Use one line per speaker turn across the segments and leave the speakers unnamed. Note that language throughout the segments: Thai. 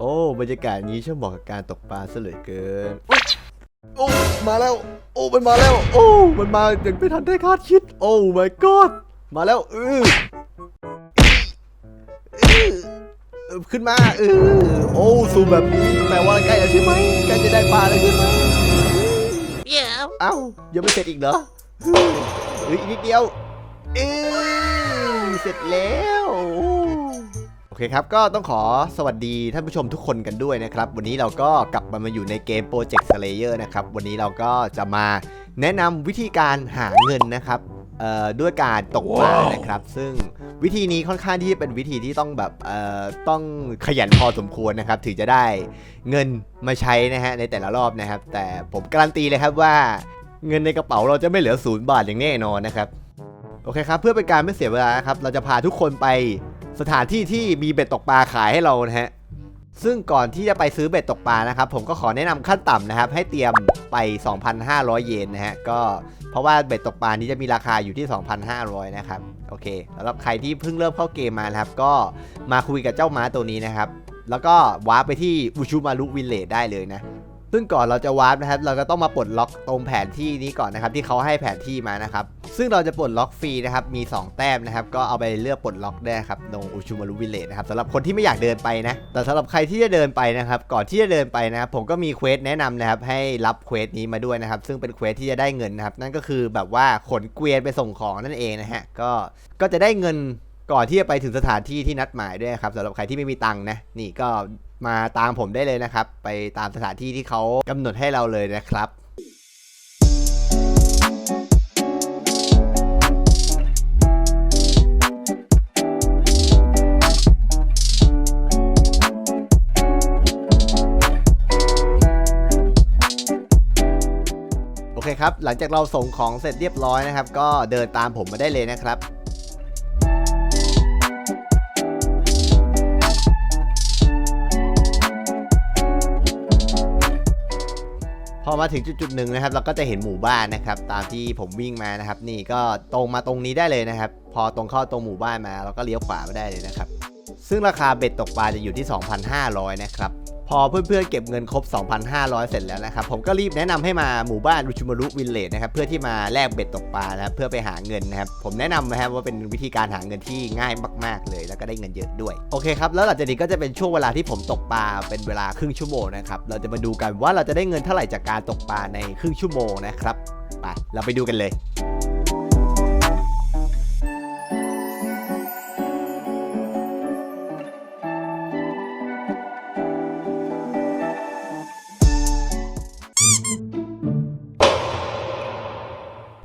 โอ้บรรยากาศนี้ช่างเหมาะกับการตกปลาซะเหลือเกินอุ๊ยโอ้มาแล้ว โอ้มันมาแล้ว โอ้มันมาอย่างไม่ทันได้คาดคิด โอ้ my god มาแล้วเออเออเออขึ้นมาเออโอ้ซูมแบบนี้แปลว่าใกล้แล้วใช่ไหมใกล้จะได้ปลาแล้วใช่ไหม
Yeah.
เอ้ายังไม่เสร็จอีกเหรอเฮ้ยอีกนิดเดียวเอ้ยเสร็จแล้วโอเคครับ ก็ต้องขอสวัสดีท่านผู้ชมทุกคนกันด้วยนะครับ วันนี้เราก็กลับมามาอยู่ในเกม Project Slayer นะครับ วันนี้เราก็จะมาแนะนำวิธีการหาเงินนะครับเอ่อด้วยการตกปลานะครับ ซึ่งวิธีนี้ค่อนข้างที่จะเป็นวิธีที่ต้องแบบเอ่อต้องขยันพอสมควรนะครับ ถึงจะได้เงินมาใช้นะฮะในแต่ละรอบนะครับ แต่ผมการันตีเลยครับว่าเงินในกระเป๋าเราจะไม่เหลือศูนย์บาทอย่างแน่นอนนะครับ โอเคครับ เพื่อเป็นการไม่เสียเวลานะครับ เราจะพาทุกคนไป สถานที่ที่มีเบ็ดตกปลาขายให้เรานะฮะซึ่งก่อนที่จะไปซื้อเบ็ดตกปลานะครับ ผมก็ขอแนะนำขั้นต่ำนะครับ ให้เตรียมไป 2,500 เยนนะฮะก็เพราะว่าเบ็ดตกปลานี้จะมีราคาอยู่ที่ 2,500 นะครับ โอเคสำหรับใครที่เพิ่งเริ่มเข้าเกมมานะครับ ก็มาคุยกับเจ้าม้าตัวนี้นะครับ แล้วก็วาร์ปไปที่อุชูมารุวิลเลจได้เลยนะ ซึ่งก่อนเราจะวาร์ปนะครับ เราก็ต้องมาปลดล็อกตรงแผนที่นี้ก่อนนะครับ ที่เขาให้แผนที่มานะครับ ซึ่งเราจะปลดล็อกฟรีนะครับ มี 2 แต้มนะครับ ก็เอาไปเลือกปลดล็อกได้ครับตรงอุชูมารุวิเลจนะครับสำหรับคนที่ไม่อยากเดินไปนะ แต่สำหรับใครที่จะเดินไปนะครับ ก่อนที่จะเดินไปนะครับ ผมก็มีเควสแนะนำนะครับ ให้รับเควสนี้มาด้วยนะครับ ซึ่งเป็นเควสที่จะได้เงินนะครับ นั่นก็คือแบบว่าขนเกวียนไปส่งของนั่นเองนะฮะ ก็ ก็จะได้เงินก่อนที่จะไปถึงสถานที่ที่นัดหมายด้วยครับสำหรับใครที่ไม่มีตังค์นะ นี่ก็ มาตามผมได้เลยนะครับ ไปตามสถานที่ที่เขากำหนดให้เราเลยนะครับโอเคครับ หลังจากเราส่งของเสร็จเรียบร้อยนะครับ ก็เดินตามผมมาได้เลยนะครับ พอมาถึงจุดๆหนึ่งนะครับเราก็จะเห็นหมู่บ้านนะครับ ตามที่ผมวิ่งมานะครับ นี่ก็ตรงมาตรงนี้ได้เลยนะครับ พอตรงเข้าตรงหมู่บ้านมาเราก็เลี้ยวขวาไปได้เลยนะครับ ซึ่งราคาเบ็ดตกปลาจะอยู่ที่ 2,500 นะครับ อเพื่อนๆเก็บเงินครบ 2,500 เสร็จแล้วนะครับ ผมก็รีบแนะนำให้มาหมู่บ้านรูชมารุวิลเลจนะครับเพื่อที่มาแลกเบ็ดตกปลานะครับเพื่อไปหาเงินนะครับผมแนะนำนะครับว่าเป็นวิธีการหาเงินที่ง่ายมาก ๆ เลย แล้วก็ได้เงินเยอะด้วยโอเคครับแล้วหลังจากนี้ก็จะเป็นช่วงเวลาที่ผมตกปลาเป็นเวลาครึ่งชั่วโมงนะครับเราจะมาดูกันว่าเราจะได้เงินเท่าไหร่จากการตกปลาในครึ่งชั่วโมงนะครับไปเราไปดูกันเลย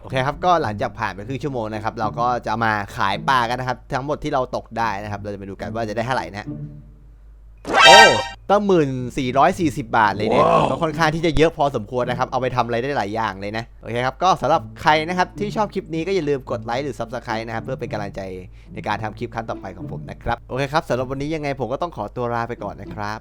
อเคครับก็หลังจากผ่านไปครึ่งชั่วโมงนะครับเราก็จะมาขายปลากันนะครับ ทั้งหมดที่เราตกได้นะครับ เราจะไปดูกันว่าจะได้เท่าไหร่นะโอ้ตั้งหมื่นสี่ร้อยสี่สิบบาทเลยเนี่ยก็ค่อนข้างที่จะเยอะพอสมควรนะครับ เอาไปทำอะไรได้หลายอย่างเลยนะ โอเคครับ ก็สำหรับใครนะครับที่ชอบคลิปนี้ก็อย่าลืมกดไลค์หรือ Subscribe นะครับ เพื่อเป็นกำลังใจในการทำคลิปครั้งต่อไปของผมนะครับ โอเคครับสำหรับวันนี้ยังไงผมก็ต้องขอตัวลาไปก่อนนะครับ